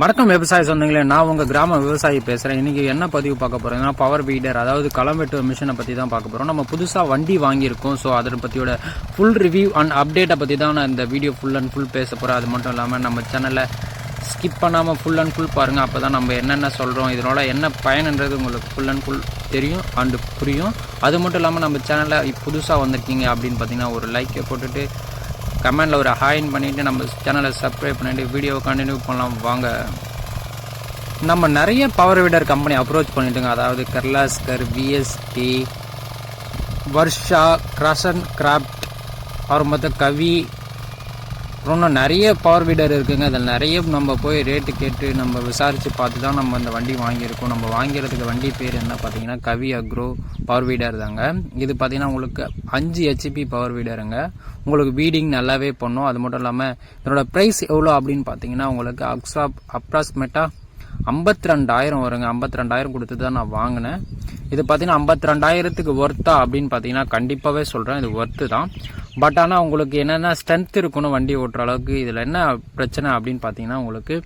வணக்கம் விவசாய சொந்தங்களே நான் உங்கள் கிராம விவசாயி பேசுகிறேன் இன்றைக்கி என்ன பதிவு பார்க்க போகிறேன்னா பவர் வீடர் அதாவது களம் வெட்டு மிஷினை பற்றி தான் பார்க்க போகிறோம் நம்ம புதுசாக வண்டி வாங்கியிருக்கோம். ஸோ அதை பற்றியோட ஃபுல் ரிவ்யூ அண்ட் அப்டேட்டை பற்றி தான் நான் இந்த வீடியோ ஃபுல் அண்ட் ஃபுல் பேச போகிறேன் அது மட்டும் இல்லாமல் நம்ம சேனலை ஸ்கிப் பண்ணாமல் ஃபுல் அண்ட் ஃபுல் பாருங்கள் அப்போ தான் நம்ம என்னென்ன சொல்கிறோம் இதனோட என்ன பயன்ன்றது உங்களுக்கு ஃபுல் அண்ட் ஃபுல் தெரியும் அண்ட் புரியும். அது மட்டும் இல்லாமல் நம்ம சேனலில் புதுசாக வந்திருக்கீங்க அப்படின்னு பார்த்தீங்கன்னா ஒரு லைக்கை போட்டுட்டு கமெண்டில் ஒரு ஹாயின் பண்ணிவிட்டு நம்ம சேனலை சப்ஸ்கிரைப் பண்ணிவிட்டு வீடியோவை கண்டினியூ பண்ணலாம். வாங்க. நம்ம நிறைய பவர் வீடர் கம்பெனி அப்ரோச் பண்ணிட்டுங்க. அதாவது கர்லாஸ்கர் விஎஸ்டி வர்ஷா கிராசன் கிராஃப்ட் அப்புறம் மற்ற கவி இன்னும் நிறைய பவர் வீடர் இருக்குங்க. அதில் நிறைய நம்ம போய் ரேட்டு கேட்டு நம்ம விசாரித்து பார்த்து தான் நம்ம அந்த வண்டி வாங்கியிருக்கோம். நம்ம வாங்கிறதுக்கு வண்டி பேர் என்ன பார்த்தீங்கன்னா கவி அக்ரோ பவர் வீடர் தாங்க. இது பார்த்தீங்கன்னா உங்களுக்கு அஞ்சு ஹெச்பி பவர் வீடருங்க உங்களுக்கு வீடிங் நல்லாவே பண்ணும். அது மட்டும் இல்லாமல் இதனோட ப்ரைஸ் எவ்வளோ அப்படின்னு பார்த்தீங்கன்னா உங்களுக்கு அக்ஸா அப்ராக்சிமேட்டாக ஐம்பத்தி ரெண்டாயிரம் வருங்க. ஐம்பத்தி ரெண்டாயிரம் கொடுத்து தான் நான் வாங்கினேன். இது பார்த்தீங்கன்னா ஐம்பத்தி ரெண்டாயிரத்துக்கு ஒர்த்தா அப்படின்னு பார்த்தீங்கன்னா கண்டிப்பாகவே சொல்கிறேன் இது ஒர்த்து தான். பட் ஆனால் உங்களுக்கு என்னென்ன ஸ்ட்ரென்த் இருக்கணும் வண்டி ஓட்டுற அளவுக்கு. இதில் என்ன பிரச்சனை அப்படின்னு பார்த்தீங்கன்னா உங்களுக்கு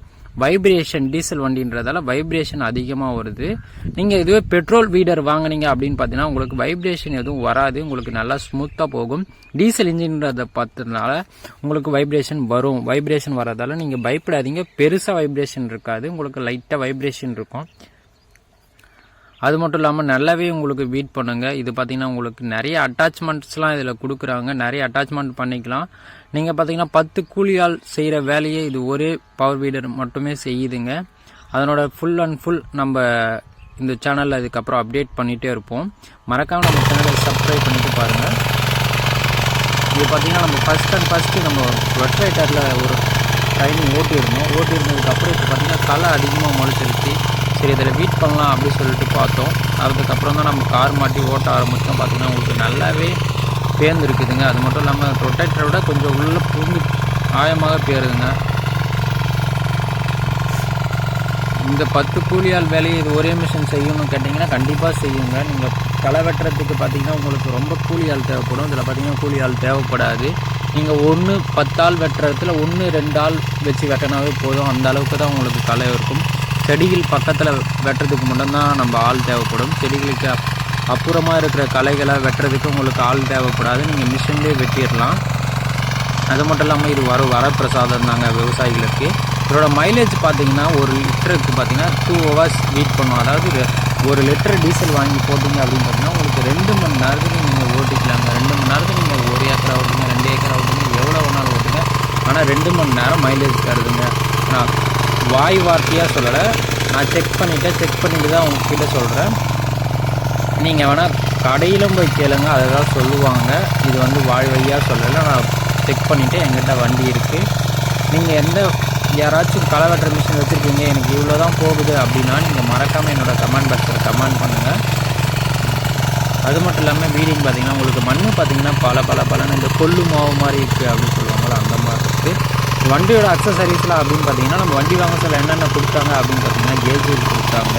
வைப்ரேஷன் டீசல் வண்டின்றதால வைப்ரேஷன் அதிகமாக வருது. நீங்கள் இதுவே பெட்ரோல் வீடர் வாங்குனீங்க அப்படின்னு பார்த்தீங்கன்னா உங்களுக்கு வைப்ரேஷன் எதுவும் வராது. உங்களுக்கு நல்லா ஸ்மூத்தாக போகும். டீசல் இன்ஜின்றதை பார்த்ததுனால உங்களுக்கு வைப்ரேஷன் வரும். வைப்ரேஷன் வரதால நீங்கள் பயப்படாதீங்க. பெருசாக வைப்ரேஷன் இருக்காது. உங்களுக்கு லைட்டாக வைப்ரேஷன் இருக்கும். அது மட்டும் இல்லாமல் நல்லாவே உங்களுக்கு பீட் பண்ணுங்கள் இது பார்த்திங்கன்னா உங்களுக்கு நிறைய அட்டாச்மெண்ட்ஸ்லாம் இதில் கொடுக்குறாங்க. நிறைய அட்டாச்மெண்ட் பண்ணிக்கலாம். நீங்கள் பார்த்தீங்கன்னா பத்து கூலியால் செய்கிற வேலையை இது ஒரே பவர் வீடர் மட்டுமே செய்யுதுங்க. அதனோட ஃபுல் அண்ட் ஃபுல் நம்ம இந்த சேனலில் இதுக்கப்புறம் அப்டேட் பண்ணிகிட்டே இருப்போம். மறக்காமல் நம்ம சேனலை சப்ஸ்கிரைப் பண்ணிட்டு பாருங்கள் இது பார்த்தீங்கன்னா நம்ம ஃபஸ்ட் அண்ட் ஃபஸ்ட்டு நம்ம வெப்சைட்டரில் ஒரு ட்ரைனிங் ஓட்டியிருந்தோம். ஓட்டியிருந்ததுக்கப்புறம் இப்போ பார்த்தீங்கன்னா களை அதிகமாக முளைச்சிருச்சு. சரி இதில் வீட் பண்ணலாம் அப்படின்னு சொல்லிட்டு பார்த்தோம். அதுக்கப்புறம் தான் நம்ம கார் மாட்டி ஓட்ட ஆரம்பித்தோம் பார்த்தீங்கன்னா உங்களுக்கு நல்லாவே பேர்ந்துருக்குதுங்க. அது மட்டும் இல்லாமல் ரொட்டேட்டரை விட கொஞ்சம் உள்ளே புரிஞ்சு ஆயமாக பேருதுங்க. இந்த பத்து கூலியால் வேலையை இது ஒரே மிஷின் செய்யணும்னு கேட்டிங்கன்னா கண்டிப்பாக செய்யுங்க. நீங்கள் களை வெட்டுறதுக்கு பார்த்தீங்கன்னா உங்களுக்கு ரொம்ப கூலியால் தேவைப்படும். இதில் பார்த்தீங்கன்னா கூலியால் தேவைப்படாது. நீங்கள் ஒன்று பத்தாள் வெட்டுறதுல ஒன்று ரெண்டு ஆள் வச்சு வெட்டினாவே போதும். அந்த அளவுக்கு தான் உங்களுக்கு களை இருக்கும். செடிகள் பக்கத்தில் வெட்டுறதுக்கு மட்டும்தான் நம்ம ஆள் தேவைப்படும். செடிகளுக்கு அப்- அப்புறமா இருக்கிற களைகளை வெட்டுறதுக்கு உங்களுக்கு ஆள் தேவைப்படாது. நீங்கள் மிஷின்லேயே வெட்டிடலாம். அது மட்டும் இல்லாமல் இது வர வரப்பிரசாதம் தாங்க விவசாயிகளுக்கு. இதோட மைலேஜ் பார்த்தீங்கன்னா ஒரு லிட்டருக்கு பார்த்தீங்கன்னா டூ ஹவர்ஸ் வெயிட் பண்ணும். அதாவது ஒரு லிட்டர் டீசல் வாங்கி போட்டிங்க அப்படின்னு பார்த்தீங்கன்னா உங்களுக்கு ரெண்டு மணி நேரத்துக்கு நீங்கள் ஓட்டிக்கலாங்க. ரெண்டு மணி நேரத்துக்கு நீங்கள் ஒரு ஏக்கரா ஓட்டுங்க ரெண்டு ஏக்கரா ஓட்டுங்க எவ்வளோ வேணாலும் ஓட்டுங்க. ஆனால் ரெண்டு மணி நேரம் மைலேஜ் தருதுங்க. நான் வாய் வார்த்தையாக சொல்லலை. நான் செக் பண்ணிவிட்டேன் செக் பண்ணிட்டு தான் உங்ககிட்ட சொல்கிறேன் நீங்கள் வேணால் கடையிலும் போய் கேளுங்க அதை தான் சொல்லுவாங்க. இது வந்து வாய் வழியாக சொல்லலை நான் செக் பண்ணிவிட்டு என்கிட்ட வண்டி இருக்குது நீங்கள் எந்த யாராச்சும் களை வெட்டுற மிஷின் வச்சுருக்கீங்க எனக்கு இவ்வளோ தான் போகுது அப்படின்னா நீங்கள் மறக்காமல் என்னோட கமெண்ட் பாக்ஸில் கமெண்ட் பண்ணுங்கள் அது மட்டும் இல்லாமல் வீடிங் பார்த்தீங்கன்னா உங்களுக்கு மண் பார்த்தீங்கன்னா பல பல பலன்னு இந்த கொள்ளு மாவு மாதிரி இருக்குது அப்படின்னு சொல்லுவாங்களா அந்த மாதிரி இருக்குது வண்டியோட அக்சசரிஸ்லாம் அப்படின்னு பார்த்தீங்கன்னா நம்ம வண்டி வாங்க சொல்ல என்னென்ன கொடுத்தாங்க அப்படின்னு பார்த்தீங்கன்னா கேஜ் கொடுத்தாங்க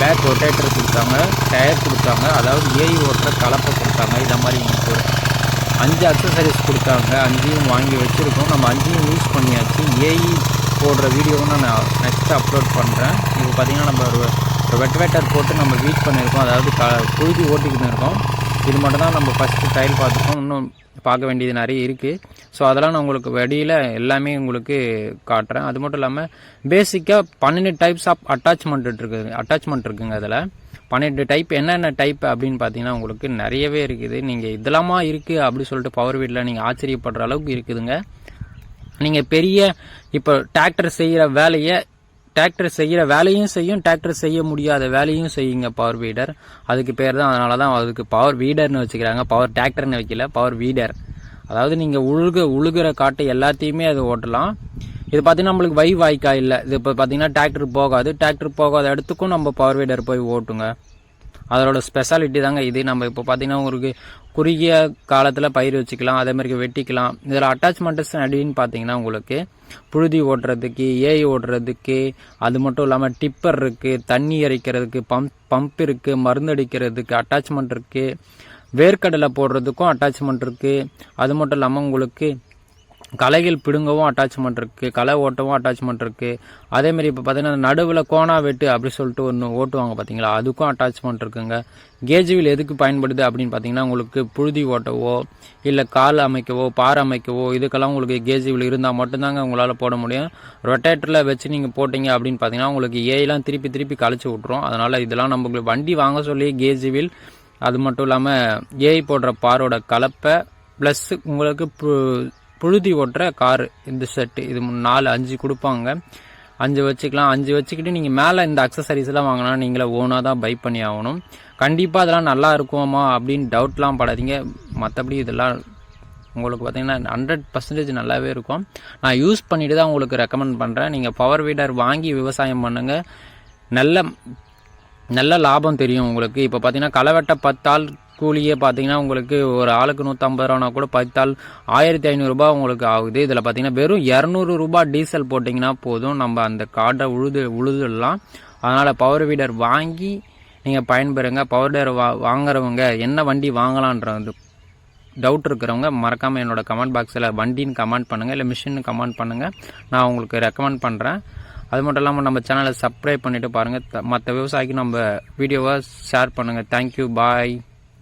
பேக் ரொட்டேட்டர் கொடுத்தாங்க டயர் கொடுத்தாங்க அதாவது ஏஐ ஓட்டுற கலப்பை கொடுத்தாங்க இதை மாதிரி உங்களுக்கு ஒரு அஞ்சு அக்சசரிஸ் கொடுத்தாங்க அஞ்சையும் வாங்கி வச்சுருக்கோம். நம்ம அஞ்சையும் யூஸ் பண்ணியாச்சு. ஏஐ போடுற வீடியோவும் நான் நெக்ஸ்ட் அப்லோட் பண்ணுறேன் இது பார்த்தீங்கன்னா நம்ம ஒரு ஒரு வெட்வேட்டர் போட்டு நம்ம வீட் பண்ணியிருக்கோம். அதாவது க புழுதி ஓட்டிக்கிட்டு இருக்கோம். இது மட்டும் தான் நம்ம ஃபஸ்ட்டு ட்ரையல் பார்த்துருக்கோம். இன்னும் பார்க்க வேண்டியது நிறைய இருக்குது ஸோ அதெல்லாம் நான் உங்களுக்கு வெடியில் எல்லாமே உங்களுக்கு காட்டுறேன். அது மட்டும் இல்லாமல் பேசிக்காக பன்னெண்டு டைப்ஸ் ஆஃப் அட்டாச்மெண்ட் இருக்குது அட்டாச்மெண்ட் இருக்குங்க அதில். பன்னெண்டு டைப் என்னென்ன டைப் அப்படின்னு பார்த்தீங்கன்னா உங்களுக்கு நிறையவே இருக்குது. நீங்கள் இதெல்லாமா இருக்குது அப்படி சொல்லிட்டு பவர் வீட்டில் நீங்கள் ஆச்சரியப்படுற அளவுக்கு இருக்குதுங்க. நீங்கள் பெரிய இப்போ டிராக்டர் செய்கிற வேலையை டிராக்டர் செய்கிற வேலையும் செய்யும் டிராக்டர் செய்ய முடியாத வேலையும் செய்யுங்க பவர் வீடர் அதுக்கு பேர் தான் அதனால தான் அதுக்கு பவர் வீடர்னு வச்சுக்கிறாங்க. பவர் டிராக்டர்னு வைக்கல பவர் வீடர் அதாவது நீங்கள் உழுக உழுகிற காட்டு எல்லாத்தையுமே அது ஓட்டலாம். இது பார்த்தீங்கன்னா நம்மளுக்கு வை வாய்க்கா இல்லை. இது இப்போ பார்த்தீங்கன்னா டிராக்டர் போகாது. டிராக்டர் போகாத இடத்துக்கும் நம்ம பவர் வீடர் போய் ஓட்டுங்க. அதோட ஸ்பெஷாலிட்டி தாங்க இது. நம்ம இப்போ பார்த்தீங்கன்னா உங்களுக்கு குறுகிய காலத்தில் பயிர் வச்சுக்கலாம் அதே மாதிரி வெட்டிக்கலாம். இதில் அட்டாச்மெண்ட்ஸ் அப்படின்னு பார்த்தீங்கன்னா உங்களுக்கு புழுதி ஓட்டுறதுக்கு ஏஐ ஓட்டுறதுக்கு அது மட்டும் இல்லாமல் டிப்பர் இருக்குது தண்ணி இறைக்கிறதுக்கு பம்ப் பம்ப் இருக்குது மருந்து அடிக்கிறதுக்கு அட்டாச்மெண்ட் இருக்குது வேர்க்கடலை போடுறதுக்கும் அட்டாச்மெண்ட் இருக்குது அது மட்டும் இல்லாமல் உங்களுக்கு களைகள் பிடுங்கவும் அட்டாச்மெண்ட் இருக்குது களை ஓட்டவும் அட்டாச்மெண்ட் இருக்குது அதேமாரி இப்போ பார்த்தீங்கன்னா நடுவில் கோணா வெட்டு அப்படி சொல்லிட்டு ஒன்று ஓட்டுவாங்க பார்த்தீங்களா அதுக்கும் அட்டாச்மெண்ட் இருக்குங்க. கேஜ் வீல் எதுக்கு பயன்படுது அப்படின்னு பார்த்தீங்கன்னா உங்களுக்கு புழுதி ஓட்டவோ இல்லை கால் அமைக்கவோ பார் அமைக்கவோ இதுக்கெல்லாம் உங்களுக்கு கேஜ் வீல் இருந்தால் மட்டும்தாங்க உங்களால் போட முடியும். ரொட்டேட்டரில் வச்சு நீங்கள் போட்டிங்க அப்படின்னு பார்த்தீங்கன்னா உங்களுக்கு ஏலாம் திருப்பி திருப்பி கழிச்சு விட்ரும் அதனால் இதெல்லாம் நம்மளுக்கு வண்டி வாங்க சொல்லி கேஜ் வீல் அது மட்டும் இல்லாமல் ஏஐ போடுற பாரோட கலப்பை ப்ளஸ் உங்களுக்கு பு- புழுதி ஓட்டுற கார். இந்த செட்டு இது நாலு அஞ்சு கொடுப்பாங்க. அஞ்சு வச்சுக்கலாம். அஞ்சு வச்சுக்கிட்டு நீங்கள் மேலே இந்த அக்சசரிஸ்லாம் வாங்கினா நீங்களே ஓனாக தான் பை பண்ணி ஆகணும். கண்டிப்பாக அதெல்லாம் நல்லா இருக்குமா அப்படின்னு டவுட்லாம் படாதீங்க. மற்றபடி இதெல்லாம் உங்களுக்கு பார்த்தீங்கன்னா ஹண்ட்ரட் பர்சன்டேஜ் நல்லாவே இருக்கும். நான் யூஸ் பண்ணிட்டு தான் உங்களுக்கு ரெக்கமெண்ட் பண்ணுறேன் நீங்கள் பவர் வீடர் வாங்கி விவசாயம் பண்ணுங்கள் நல்ல நல்ல லாபம் தெரியும் உங்களுக்கு. இப்போ பார்த்தீங்கன்னா களவெட்ட பத்தாள் கூலியே பார்த்தீங்கன்னா உங்களுக்கு ஒரு ஆளுக்கு நூற்றம்பது ரூபானா கூட பத்தாள் ஆயிரத்தி ஐநூறுரூபா உங்களுக்கு ஆகுது. இதில் பார்த்தீங்கன்னா வெறும் இரநூறு ரூபா டீசல் போட்டிங்கன்னா போதும். நம்ம அந்த காட்டை உழுது உழுதுடலாம். அதனால் பவர் வீடர் வாங்கி நீங்கள் பயன்பெறுங்க. பவர் வீடர் வா வாங்குறவங்க என்ன வண்டி வாங்கலான்றது டவுட் இருக்கிறவங்க மறக்காமல் என்னோடய கமெண்ட் பாக்ஸில் வண்டின்னு கமெண்ட் பண்ணுங்கள் இல்லை மிஷின்னு கமெண்ட் பண்ணுங்கள் நான் உங்களுக்கு ரெக்கமெண்ட் பண்ணுறேன் அது மட்டும் இல்லாமல் நம்ம சேனலை சப்ஸ்கிரைப் பண்ணிவிட்டு பாருங்கள் மற்ற விவசாயிக்கு நம்ம வீடியோவை ஷேர் பண்ணுங்கள் தேங்க்யூ பாய்